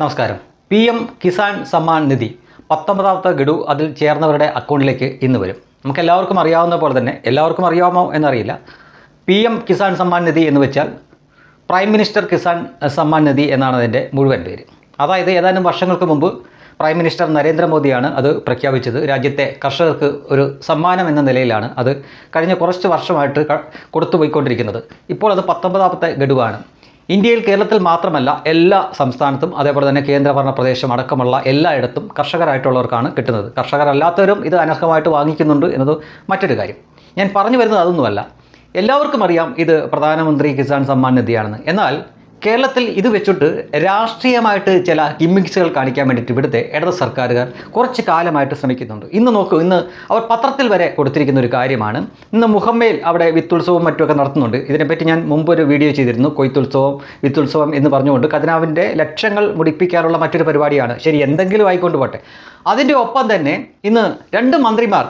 നമസ്കാരം. P M Kisan Samman Nidhi പത്തൊമ്പതാമത്തെ ഗഡു അതിൽ ചേർന്നവരുടെ അക്കൗണ്ടിലേക്ക് ഇന്ന് വരും. നമുക്ക് എല്ലാവർക്കും അറിയാവുന്ന പോലെ തന്നെ എല്ലാവർക്കും അറിയാമോ എന്നറിയില്ല. പി എം കിസാൻ സമ്മാൻ നിധി എന്ന് വെച്ചാൽ പ്രൈം മിനിസ്റ്റർ കിസാൻ സമ്മാൻ നിധി എന്നാണ് അതിന്റെ മുഴുവൻ പേര്. അതായത് ഏതാനും വർഷങ്ങൾക്ക് മുമ്പ് പ്രൈം മിനിസ്റ്റർ നരേന്ദ്രമോദിയാണ് അത് പ്രഖ്യാപിച്ചത്. രാജ്യത്തെ കർഷകർക്ക് ഒരു സമ്മാനം എന്ന നിലയിലാണ് അത് കഴിഞ്ഞ കുറച്ച് വർഷമായിട്ട് കൊടുത്തു കൊടുത്തുപോയിക്കൊണ്ടിരിക്കുന്നത്. ഇപ്പോൾ അത് പത്തൊമ്പതാമത്തെ ഗഡുവാണ്. ഇന്ത്യയിൽ കേരളത്തിൽ മാത്രമല്ല എല്ലാ സംസ്ഥാനത്തും അതേപോലെ തന്നെ കേന്ദ്രഭരണ പ്രദേശം അടക്കമുള്ള എല്ലായിടത്തും കർഷകരായിട്ടുള്ളവർക്കാണ് കിട്ടുന്നത്. കർഷകരല്ലാത്തവരും ഇത് അനർഹമായിട്ട് വാങ്ങിക്കുന്നുണ്ട് എന്നത് മറ്റൊരു കാര്യം. ഞാൻ പറഞ്ഞു വരുന്നത് അതൊന്നുമല്ല. എല്ലാവർക്കും അറിയാം ഇത് പ്രധാനമന്ത്രി കിസാൻ സമ്മാൻ നിധിയാണെന്ന്. എന്നാൽ കേരളത്തിൽ ഇത് വെച്ചിട്ട് രാഷ്ട്രീയമായിട്ട് ചില ഗിമ്മിക്സുകൾ കാണിക്കാൻ വേണ്ടിയിട്ട് ഇവിടുത്തെ ഇടത് സർക്കാരുകാർ കുറച്ച് കാലമായിട്ട് ശ്രമിക്കുന്നുണ്ട്. ഇന്ന് നോക്കൂ ഇന്ന് അവർ പത്രത്തിൽ വരെ കൊടുത്തിരിക്കുന്ന ഒരു കാര്യമാണ്. ഇന്ന് മുഹമ്മയിൽ അവിടെ വിത്തുത്സവവും മറ്റുമൊക്കെ നടത്തുന്നുണ്ട്. ഇതിനെപ്പറ്റി ഞാൻ മുമ്പ് ഒരു വീഡിയോ ചെയ്തിരുന്നു കൊയ്ത്തുത്സവം വിത്തുത്സവം എന്ന് പറഞ്ഞുകൊണ്ട് ഖജനാവിന്റെ ലക്ഷങ്ങൾ മുടിപ്പിക്കാനുള്ള മറ്റൊരു പരിപാടിയാണ്. ശരി എന്തെങ്കിലും ആയിക്കൊണ്ട് പോട്ടെ അതിന്റെ ഒപ്പം തന്നെ ഇന്ന് രണ്ട് മന്ത്രിമാർ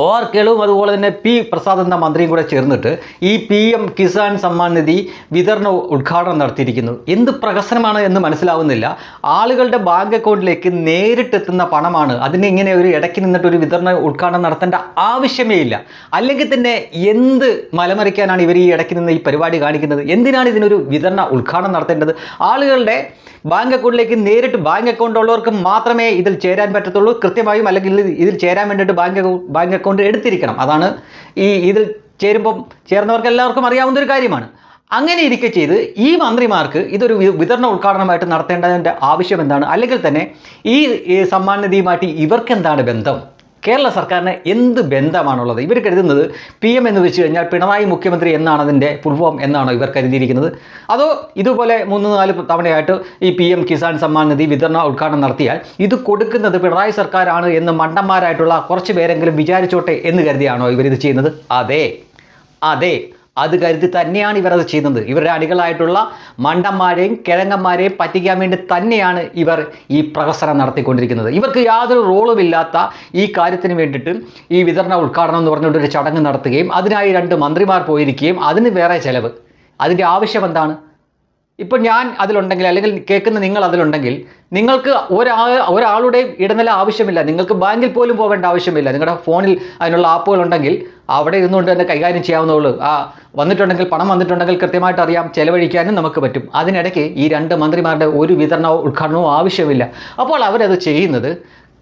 ഒ ആർ കേളുവും അതുപോലെ തന്നെ പി പ്രസാദ് എന്ന മന്ത്രിയും കൂടെ ചേർന്നിട്ട് ഈ പി എം കിസാൻ സമ്മാൻ നിധി വിതരണ ഉദ്ഘാടനം നടത്തിയിരിക്കുന്നു. എന്ത് പ്രഹസനമാണ് എന്ന് മനസ്സിലാവുന്നില്ല. ആളുകളുടെ ബാങ്ക് അക്കൗണ്ടിലേക്ക് നേരിട്ടെത്തുന്ന പണമാണ്. അതിന് ഇങ്ങനെ ഒരു ഇടയ്ക്ക് നിന്നിട്ട് ഒരു വിതരണ ഉദ്ഘാടനം നടത്തേണ്ട ആവശ്യമേ ഇല്ല. അല്ലെങ്കിൽ തന്നെ എന്ത് മലമറിക്കാനാണ് ഇവർ ഈ ഇടയ്ക്ക് നിന്ന് ഈ പരിപാടി കാണിക്കുന്നത്? എന്തിനാണ് ഇതിനൊരു വിതരണ ഉദ്ഘാടനം നടത്തേണ്ടത്? ആളുകളുടെ ബാങ്ക് അക്കൗണ്ടിലേക്ക് നേരിട്ട് ബാങ്ക് അക്കൗണ്ട് ഉള്ളവർക്ക് മാത്രമേ ഇതിൽ ചേരാൻ പറ്റത്തുള്ളൂ. കൃത്യമായും അല്ലെങ്കിൽ ഇത് ഇതിൽ ചേരാൻ വേണ്ടിയിട്ട് ബാങ്ക് ബാങ്ക് അക്കൗണ്ട് എടുത്തിരിക്കണം. അതാണ് ഈ ഇതിൽ ചേരുമ്പം ചേർന്നവർക്ക് എല്ലാവർക്കും അറിയാവുന്ന ഒരു കാര്യമാണ്. അങ്ങനെ ഇരിക്കെ ചെയ്ത് ഈ മന്ത്രിമാർക്ക് ഇതൊരു വിതരണ ഉദ്ഘാടനമായിട്ട് നടത്തേണ്ടതിന്റെ ആവശ്യം എന്താണ്? അല്ലെങ്കിൽ തന്നെ ഈ സമ്മാനനിധിയുമായിട്ട് ഇവർക്കെന്താണ് ബന്ധം? കേരള സർക്കാരിന് എന്ത് ബന്ധമാണുള്ളത്? ഇവർ കരുതുന്നത് പി എം എന്ന് വെച്ച് കഴിഞ്ഞാൽ പിണറായി മുഖ്യമന്ത്രി എന്നാണ് അതിന്റെ ഫുൾഫോം എന്നാണോ ഇവർ കരുതിയിരിക്കുന്നത്? അതോ ഇതുപോലെ മൂന്ന് നാല് തവണയായിട്ട് ഈ പി എം കിസാൻ സമ്മാൻ നിധി വിതരണ ഉദ്ഘാടനം നടത്തിയാൽ ഇത് കൊടുക്കുന്നത് പിണറായി സർക്കാരാണ് എന്ന് മണ്ടന്മാരായിട്ടുള്ള കുറച്ച് പേരെങ്കിലും വിചാരിച്ചോട്ടെ എന്ന് കരുതിയാണോ ഇവരിത് ചെയ്യുന്നത്? അതെ. അതെ. അത് കരുതി തന്നെയാണ് ഇവർ അത് ചെയ്യുന്നത്. ഇവരുടെ അണികളായിട്ടുള്ള മണ്ടന്മാരെയും കിഴങ്ങന്മാരെയും പറ്റിക്കാൻ വേണ്ടി തന്നെയാണ് ഇവർ ഈ പ്രഹസനം നടത്തിക്കൊണ്ടിരിക്കുന്നത്. ഇവർക്ക് യാതൊരു റോളുമില്ലാത്ത ഈ കാര്യത്തിന് വേണ്ടിയിട്ട് ഈ വിതരണ ഉദ്ഘാടനം എന്ന് പറഞ്ഞുകൊണ്ട് ഒരു ചടങ്ങ് നടത്തുകയും അതിനായി രണ്ട് മന്ത്രിമാർ പോയിരിക്കുകയും അതിന് വേറെ ചിലവ്. അതിന്റെ ആവശ്യം എന്താണ്? ഇപ്പം ഞാൻ അതിലുണ്ടെങ്കിൽ അല്ലെങ്കിൽ കേൾക്കുന്ന നിങ്ങൾ അതിലുണ്ടെങ്കിൽ നിങ്ങൾക്ക് ഒരാ ഒരാളുടെയും ഇടനില ആവശ്യമില്ല. നിങ്ങൾക്ക് ബാങ്കിൽ പോലും പോകേണ്ട ആവശ്യമില്ല. നിങ്ങളുടെ ഫോണിൽ അതിനുള്ള ആപ്പുകൾ ഉണ്ടെങ്കിൽ അവിടെ ഇരുന്നുകൊണ്ട് തന്നെ കൈകാര്യം ചെയ്യാവുന്നതുള്ളൂ. ആ വന്നിട്ടുണ്ടെങ്കിൽ പണം വന്നിട്ടുണ്ടെങ്കിൽ കൃത്യമായിട്ട് അറിയാം ചെലവഴിക്കാനും നമുക്ക് പറ്റും. അതിനിടയ്ക്ക് ഈ രണ്ട് മന്ത്രിമാരുടെ ഒരു വിതരണവും ഉദ്ഘാടനവും ആവശ്യമില്ല. അപ്പോൾ അവരത് ചെയ്യുന്നത്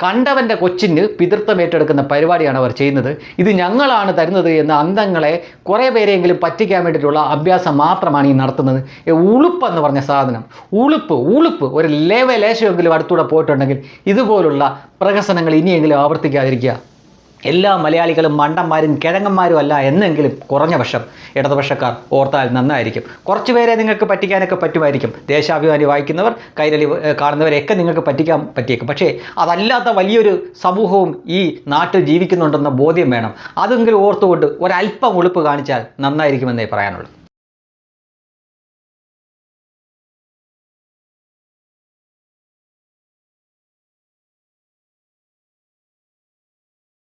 കണ്ടവന്റെ കൊച്ചിന് പിതൃത്വം ഏറ്റെടുക്കുന്ന പരിപാടിയാണ് അവർ ചെയ്യുന്നത്. ഇത് ഞങ്ങളാണ് തരുന്നത് എന്ന അന്തങ്ങളെ കുറേ പേരെങ്കിലും പറ്റിക്കാൻ വേണ്ടിയിട്ടുള്ള അഭ്യാസം മാത്രമാണ് ഈ നടത്തുന്നത്. ഏ, ഉളുപ്പ് എന്ന് പറഞ്ഞ സാധനം ഉളുപ്പ് ഉളുപ്പ് ഒരു ലേവലേശമെങ്കിലും അടുത്തൂടെ പോയിട്ടുണ്ടെങ്കിൽ ഇതുപോലുള്ള പ്രഹസനങ്ങൾ ഇനിയെങ്കിലും ആവർത്തിക്കാതിരിക്കുക. എല്ലാ മലയാളികളും മണ്ടന്മാരും കിഴങ്ങന്മാരും അല്ല എന്നെങ്കിലും കുറഞ്ഞ പക്ഷം ഇടതുപക്ഷക്കാർ ഓർത്താൽ നന്നായിരിക്കും. കുറച്ച് പേരെ നിങ്ങൾക്ക് പറ്റിക്കാനൊക്കെ പറ്റുമായിരിക്കും. ദേശാഭിമാനി വായിക്കുന്നവർ കൈരളി കാണുന്നവരെയൊക്കെ നിങ്ങൾക്ക് പറ്റിക്കാൻ പറ്റിയേക്കും. പക്ഷേ അതല്ലാത്ത വലിയൊരു സമൂഹവും ഈ നാട്ടിൽ ജീവിക്കുന്നുണ്ടെന്ന ബോധ്യം വേണം. അതെങ്കിലും ഓർത്തുകൊണ്ട് ഒരല്പം ഉളുപ്പ് കാണിച്ചാൽ നന്നായിരിക്കുമെന്നേ പറയാനുള്ളൂ.